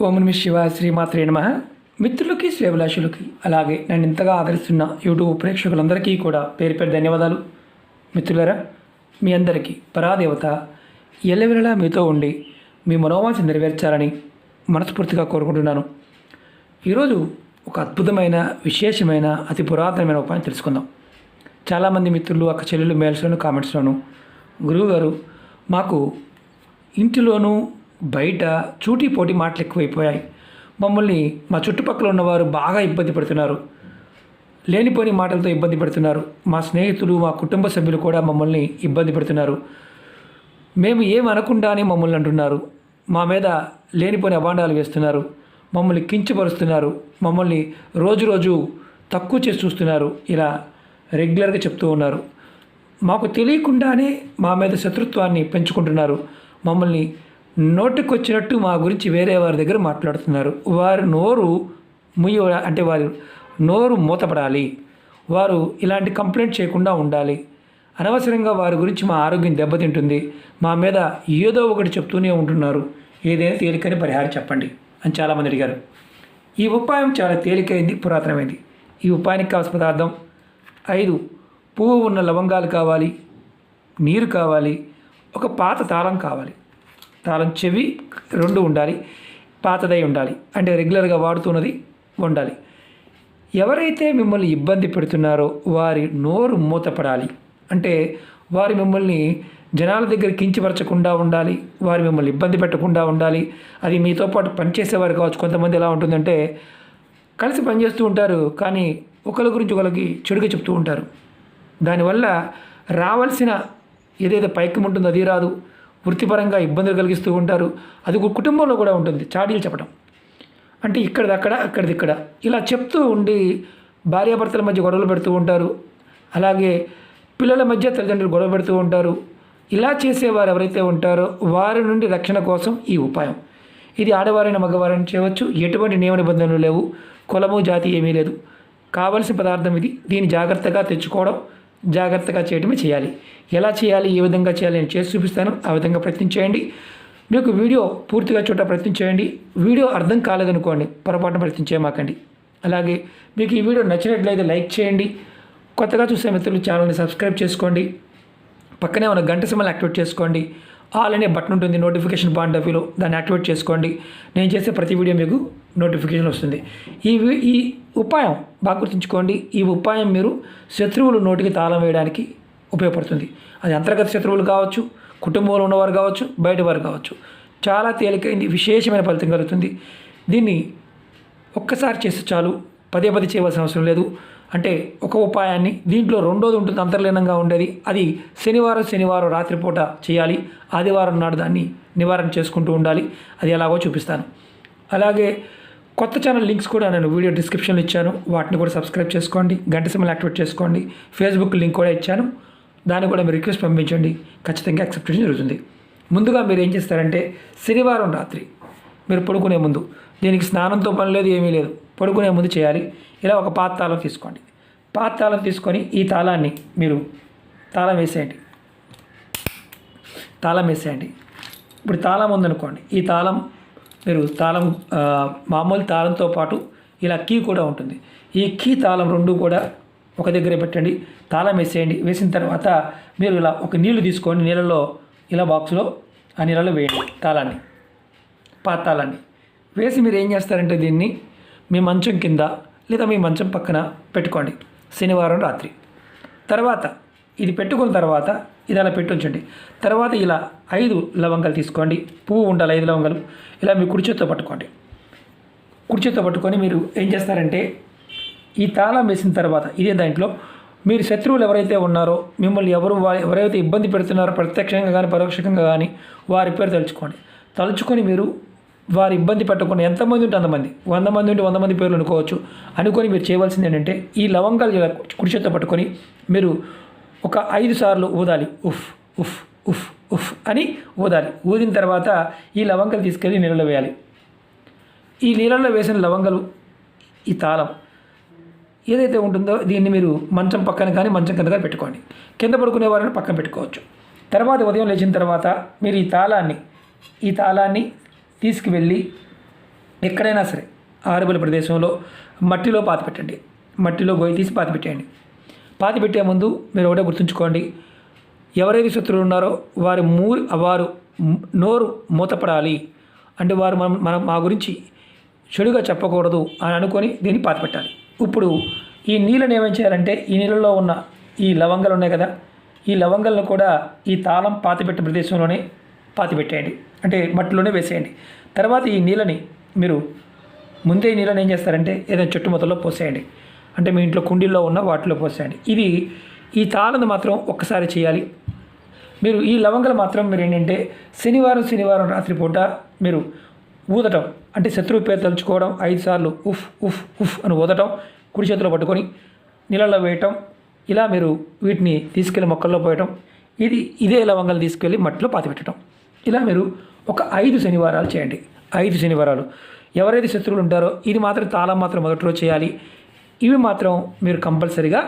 ఓం నమ శివ శ్రీమాత్రే నమ. మిత్రులకి శ్రేభిలాషులకి అలాగే నన్ను ఇంతగా ఆదరిస్తున్న యూట్యూబ్ ప్రేక్షకులందరికీ కూడా పేరు పేరు ధన్యవాదాలు. మిత్రులరా మీ అందరికీ పరాదేవత ఎల్లవెల్లలా మీతో ఉండి మీ మనోవాంఛ నెరవేర్చాలని మనస్ఫూర్తిగా కోరుకుంటున్నాను. ఈరోజు ఒక అద్భుతమైన విశేషమైన అతి పురాతనమైన ఉపాయం తెలుసుకుందాం. చాలామంది మిత్రులు అక్క చెల్లెలు మెయిల్స్లోను కామెంట్స్లోను గురువుగారు మాకు ఇంటిలోనూ బయట చూటిపోటి పోటీ మాటలు ఎక్కువైపోయాయి. మమ్మల్ని మా చుట్టుపక్కల ఉన్నవారు బాగా ఇబ్బంది పెడుతున్నారు. లేనిపోని మాటలతో ఇబ్బంది పెడుతున్నారు. మా స్నేహితులు మా కుటుంబ సభ్యులు కూడా మమ్మల్ని ఇబ్బంది పెడుతున్నారు. మేము ఏమనకుండానే మమ్మల్ని అంటున్నారు. మా మీద లేనిపోని అభాండాలు వేస్తున్నారు. మమ్మల్ని కించపరుస్తున్నారు. మమ్మల్ని రోజు రోజు తక్కువ చేసి చూస్తున్నారు. ఇలా రెగ్యులర్గా చెప్తూ ఉన్నారు. మాకు తెలియకుండానే మా మీద శత్రుత్వాన్ని పెంచుకుంటున్నారు. మమ్మల్ని నోటికొచ్చినట్టు మా గురించి వేరే వారి దగ్గర మాట్లాడుతున్నారు. వారి నోరు ముయ్య అంటే వారి నోరు మూతపడాలి. వారు ఇలాంటి కంప్లైంట్ చేయకుండా ఉండాలి. అనవసరంగా వారి గురించి మా ఆరోగ్యం దెబ్బతింటుంది. మా మీద ఏదో ఒకటి చెప్తూనే ఉంటున్నారు. ఏదైనా తేలికని పరిహారం చెప్పండి అని చాలామంది అడిగారు. ఈ ఉపాయం చాలా తేలికైంది పురాతనమైంది. ఈ ఉపాయానికి కావాల్సిన పదార్థం ఐదు. పువ్వు ఉన్న లవంగాలు కావాలి నీరు కావాలి ఒక పాత తాళం కావాలి. తాళం చెవి రెండు ఉండాలి పాతదై ఉండాలి అంటే రెగ్యులర్గా వాడుతున్నది ఉండాలి. ఎవరైతే మిమ్మల్ని ఇబ్బంది పెడుతున్నారో వారి నోరు మూతపడాలి. అంటే వారి మిమ్మల్ని జనాల దగ్గర కించపరచకుండా ఉండాలి వారి మిమ్మల్ని ఇబ్బంది పెట్టకుండా ఉండాలి. అది మీతో పాటు పనిచేసేవారు కావచ్చు కొంతమంది ఎలా ఉంటుందంటే కలిసి పనిచేస్తూ ఉంటారు కానీ ఒకరి గురించి ఒకరికి చెడుగా చెప్తూ ఉంటారు. దానివల్ల రావాల్సిన ఏదైతే పైకం ఉంటుందో అది రాదు. వృత్తిపరంగా ఇబ్బందులు కలిగిస్తూ ఉంటారు. అది కుటుంబంలో కూడా ఉంటుంది. చాడీలు చెప్పడం అంటే ఇక్కడిది అక్కడ అక్కడిది ఇక్కడ. ఇలా చెప్తూ ఉండి భార్యాభర్తల మధ్య గొడవలు పెడుతూ ఉంటారు. అలాగే పిల్లల మధ్య తల్లిదండ్రులు గొడవ పెడుతూ ఉంటారు. ఇలా చేసేవారు ఎవరైతే ఉంటారో వారి నుండి రక్షణ కోసం ఈ ఉపాయం. ఇది ఆడవారైన మగవారైనా చేయవచ్చు. ఎటువంటి నియమ నిబంధనలు లేవు. కులము జాతి ఏమీ లేదు. కావలసిన పదార్థం ఇది. దీన్ని జాగ్రత్తగా తెచ్చుకోవడం జాగ్రత్తగా చేయడమే చేయాలి. ఎలా చేయాలి? ఏ విధంగా చేయాలి? నేను చేసి చూపిస్తాను. ఆ విధంగా ప్రయత్నం చేయండి. మీకు వీడియో పూర్తిగా చూడ ప్రయత్నం చేయండి. వీడియో అర్థం కాలేదనుకోండి పొరపాటున ప్రయత్నం చేయమాకండి. అలాగే మీకు ఈ వీడియో నచ్చినట్లయితే లైక్ చేయండి. కొత్తగా చూసే మిత్రులు ఛానల్ని సబ్స్క్రైబ్ చేసుకోండి. పక్కనే ఉన్న గంట సింబల్ యాక్టివేట్ చేసుకోండి. ఆల్ అనే బటన్ ఉంటుంది నోటిఫికేషన్ పాయింట్ ఆఫ్ వ్యూలో. దాన్ని యాక్టివేట్ చేసుకోండి. నేను చేసే ప్రతి వీడియో మీకు నోటిఫికేషన్ వస్తుంది. ఈ ఈ ఉపాయం బాగా గుర్తుంచుకోండి. ఈ ఉపాయం మీరు శత్రువులు నోటికి తాళం వేయడానికి ఉపయోగపడుతుంది. అది అంతర్గత శత్రువులు కావచ్చు కుటుంబంలో ఉన్నవారు కావచ్చు బయట వారు కావచ్చు. చాలా తేలికైంది విశేషమైన ఫలితం కలుగుతుంది. దీన్ని ఒక్కసారి చేస్తే చాలు పదే పదే చేయవలసిన అవసరం లేదు. అంటే ఒక ఉపాయాన్ని దీంట్లో రెండోది ఉంటుంది అంతర్లీనంగా ఉండేది. అది శనివారం శనివారం రాత్రిపూట చేయాలి. ఆదివారం నాడు దాన్ని నివారణ చేసుకుంటూ ఉండాలి. అది ఎలాగో చూపిస్తాను. అలాగే కొత్త ఛానల్ లింక్స్ కూడా నేను వీడియో డిస్క్రిప్షన్లో ఇచ్చాను. వాటిని కూడా సబ్స్క్రైబ్ చేసుకోండి. గంట సింబల్ యాక్టివేట్ చేసుకోండి. ఫేస్బుక్ లింక్ కూడా ఇచ్చాను. దాన్ని కూడా మీరు రిక్వెస్ట్ పంపించండి. ఖచ్చితంగా యాక్సెప్ట్ జరుగుతుంది. ముందుగా మీరు ఏం చేస్తారంటే శనివారం రాత్రి మీరు పడుకునే ముందు దీనికి స్నానంతో పని లేదు ఏమీ లేదు. పడుకునే ముందు చేయాలి. ఇలా ఒక పాత తాళం తీసుకోండి. పాత తాళం తీసుకొని ఈ తాళాన్ని మీరు తాళం వేసేయండి. తాళం వేసేయండి. ఇప్పుడు తాళం ఉందనుకోండి. ఈ తాళం మీరు తాళం మామూలు తాళంతో పాటు ఇలా కీ కూడా ఉంటుంది. ఈ కీ తాళం రెండు కూడా ఒక దగ్గర పెట్టండి తాళం వేసేయండి. వేసిన తర్వాత మీరు ఇలా ఒక నీళ్ళు తీసుకొని నీళ్ళలో ఇలా బాక్స్లో ఆ నీళ్ళలో వేయండి తాళాన్ని పాత తాళాన్ని. వేసి మీరు ఏం చేస్తారంటే దీన్ని మీ మంచం కింద లేదా మీ మంచం పక్కన పెట్టుకోండి శనివారం రాత్రి. తర్వాత ఇది పెట్టుకున్న తర్వాత ఇది అలా పెట్టుంచండి తర్వాత ఇలా ఐదు లవంగాలు తీసుకోండి. పువ్వు ఉండాలి ఐదు లవంగాలు. ఇలా మీ కుడి పట్టుకోండి. కుడి పట్టుకొని మీరు ఏం చేస్తారంటే ఈ తాళం వేసిన తర్వాత ఇదే దాంట్లో మీరు శత్రువులు ఎవరైతే ఉన్నారో మిమ్మల్ని ఎవరు ఎవరైతే ఇబ్బంది పెడుతున్నారో ప్రత్యక్షంగా కానీ పరోక్షంగా కానీ వారి పేరు తలుచుకోండి. తలుచుకొని మీరు వారి ఇబ్బంది పెట్టకుండా ఎంతమంది ఉంటే అంతమంది వంద మంది ఉంటే వంద మంది పేర్లు అనుకోవచ్చు. అనుకొని మీరు చేయవలసింది ఏంటంటే ఈ లవంగాలు ఇలా కుడి చేత్తో పట్టుకొని మీరు ఒక ఐదు సార్లు ఊదాలి. ఉఫ్ ఉఫ్ ఉఫ్ ఉఫ్ అని ఊదాలి. ఊదిన తర్వాత ఈ లవంగలు తీసుకెళ్ళి నీళ్ళలో వేయాలి. ఈ నీళ్ళలో వేసిన లవంగలు ఈ తాళం ఏదైతే ఉంటుందో దీన్ని మీరు మంచం పక్కన కానీ మంచం కింద కానీ పెట్టుకోండి. కింద పడుకునే వారిని పక్కన పెట్టుకోవచ్చు. తర్వాత ఉదయం లేచిన తర్వాత మీరు ఈ తాళాన్ని ఈ తాళాన్ని తీసుకువెళ్ళి ఎక్కడైనా సరే ఆరుబల ప్రదేశంలో మట్టిలో పాతి పెట్టండి. మట్టిలో గోయి తీసి పాతి పెట్టేయండి. పాతి పెట్టే ముందు మీరు ఒకటే గుర్తుంచుకోండి. ఎవరైతే శత్రువులు ఉన్నారో వారి మూ వారు నోరు మూతపడాలి. అంటే వారు మనం మనం మా గురించి చెడుగా చెప్పకూడదు అని అనుకొని దీన్ని పాతి పెట్టాలి. ఇప్పుడు ఈ నీళ్ళని ఏమేం చేయాలంటే ఈ నీళ్ళలో ఉన్న ఈ లవంగాలు ఉన్నాయి కదా ఈ లవంగాలను కూడా ఈ తాళం పాతిపెట్టే ప్రదేశంలోనే పాతిపెట్టేయండి అంటే మట్టిలోనే వేసేయండి. తర్వాత ఈ నీళ్ళని మీరు ముందే ఈ నీళ్ళని ఏం చేస్తారంటే ఏదైనా చెట్టు మొదల్లో పోసేయండి. అంటే మీ ఇంట్లో కుండీల్లో ఉన్న వాటిలో పోసేయండి. ఇది ఈ తాళను మాత్రం ఒక్కసారి చేయాలి. మీరు ఈ లవంగలు మాత్రం మీరు ఏంటంటే శనివారం శనివారం రాత్రిపూట మీరు ఊదటం అంటే శత్రువు పేరు తలుచుకోవడం ఐదు సార్లు ఉఫ్ ఉఫ్ ఉఫ్ అని ఊదటం కుడి చేతిలో పట్టుకొని నీళ్ళలో వేయటం ఇలా మీరు వీటిని తీసుకెళ్ళి మొక్కల్లో పోయటం ఇది ఇదే లవంగాలు తీసుకెళ్ళి మట్టిలో పాతిపెట్టడం ఇలా మీరు ఒక ఐదు శనివారాలు చేయండి. ఐదు శనివారాలు. ఎవరైతే శత్రువులు ఉంటారో ఇది మాత్రం తాళం మాత్రం మొదటిలో చేయాలి. ఇవి మాత్రం మీరు కంపల్సరిగా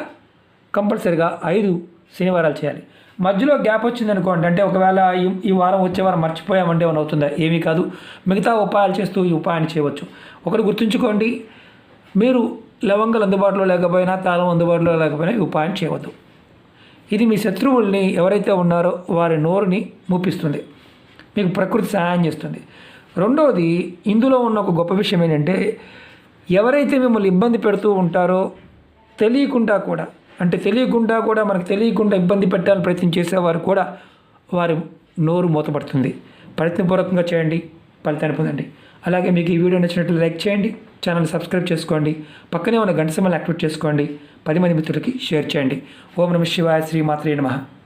కంపల్సరిగా ఐదు శనివారాలు చేయాలి. మధ్యలో గ్యాప్ వచ్చింది అనుకోండి అంటే ఒకవేళ ఈ ఈ వారం వచ్చే వారం మర్చిపోయామంటే ఏమైనా అవుతుందా? ఏమీ కాదు. మిగతా ఉపాయాలు చేస్తూ ఈ ఉపాయాన్ని చేయవచ్చు. ఒకటి గుర్తుంచుకోండి మీరు లవంగలు అందుబాటులో లేకపోయినా తాళం అందుబాటులో లేకపోయినా ఈ ఉపాయం చేయవద్దు. ఇది మీ శత్రువుల్ని ఎవరైతే ఉన్నారో వారి నోరుని మూపిస్తుంది. మీకు ప్రకృతి సహాయం చేస్తుంది. రెండవది ఇందులో ఉన్న ఒక గొప్ప విషయం ఏంటంటే ఎవరైతే మిమ్మల్ని ఇబ్బంది పెడుతూ ఉంటారో తెలియకుండా కూడా అంటే తెలియకుండా కూడా మనకు తెలియకుండా ఇబ్బంది పెట్టాలని ప్రయత్నం చేసేవారు కూడా వారి నోరు మూతపడుతుంది. ప్రయత్నపూర్వకంగా చేయండి ఫలితాన్ని పొందండి. అలాగే మీకు ఈ వీడియో నచ్చినట్లు లైక్ చేయండి ఛానల్ సబ్స్క్రైబ్ చేసుకోండి పక్కనే ఉన్న గంట సమయాన్ని యాక్టివేట్ చేసుకోండి పది మంది మిత్రులకి షేర్ చేయండి. ఓం నమ శివాయ శ్రీ మాత్రే నమః.